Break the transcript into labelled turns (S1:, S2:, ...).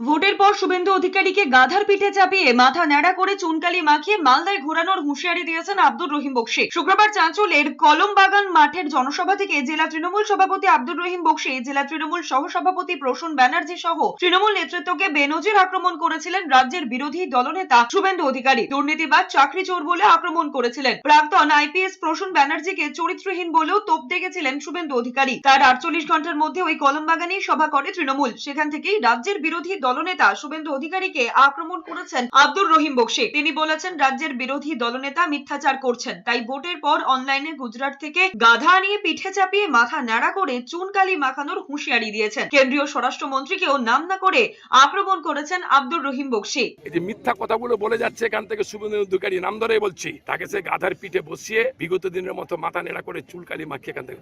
S1: ভোটের পর শুভেন্দু অধিকারীকে গাধার পিঠে চাপিয়ে মাথা ন্যাড়া করে চুনকালি মাখিয়ে মালদায় ঘোরানোর হুঁশিয়ারি দিয়েছেন আব্দুর রহিম বক্সি। শুক্রবার চাঁচলের কলমবাগান মাঠের জনসভা থেকে জেলা তৃণমূল সভাপতি আব্দুর রহিম বক্সি, জেলা তৃণমূল সহসভাপতি প্রসূন ব্যানার্জি সহ তৃণমূল নেতৃত্বকে বেনজির আক্রমণ করেছিলেন রাজ্যের বিরোধী দলনেতা শুভেন্দু অধিকারী। দুর্নীতিবাদ চাকরি চোর বলে আক্রমণ করেছিলেন। প্রাক্তন আইপিএস প্রসূন ব্যানার্জিকে চরিত্রহীন বলেও তোপ দেখেছিলেন শুভেন্দু অধিকারী। তার আটচল্লিশ ঘণ্টার মধ্যে ওই কলমবাগানেই সভা করে তৃণমূল। সেখান থেকেই রাজ্যের বিরোধী দলনেতা শুভেন্দু অধিকারীকে আক্রমণ করেছেন আব্দুর রহিম বক্সি। তিনি বলেছেন, রাজ্যের বিরোধী দলনেতা মিথ্যাচার করছেন। তাই ভোটের পর অনলাইনে গুজরাট থেকে গাধা নিয়ে পিঠে চাপিয়ে মাথা ন্যাড়া করে চুনকালি মাখানোর হুঁশিয়ারি দিয়েছেন। কেন্দ্রীয় স্বরাষ্ট্রমন্ত্রীকেও নাম না করে আক্রমণ করেছেন আব্দুর রহিম বক্সি।
S2: এই যে মিথ্যা কথাগুলো বলে যাচ্ছে এখান থেকে শুভেন্দু অধিকারী, নাম ধরে বলছি, তাকে সে গাধার পিঠে বসিয়ে বিগত দিনের মতো মাথা নেড়া করে চুলকালি মাখিয়ে এখান থেকে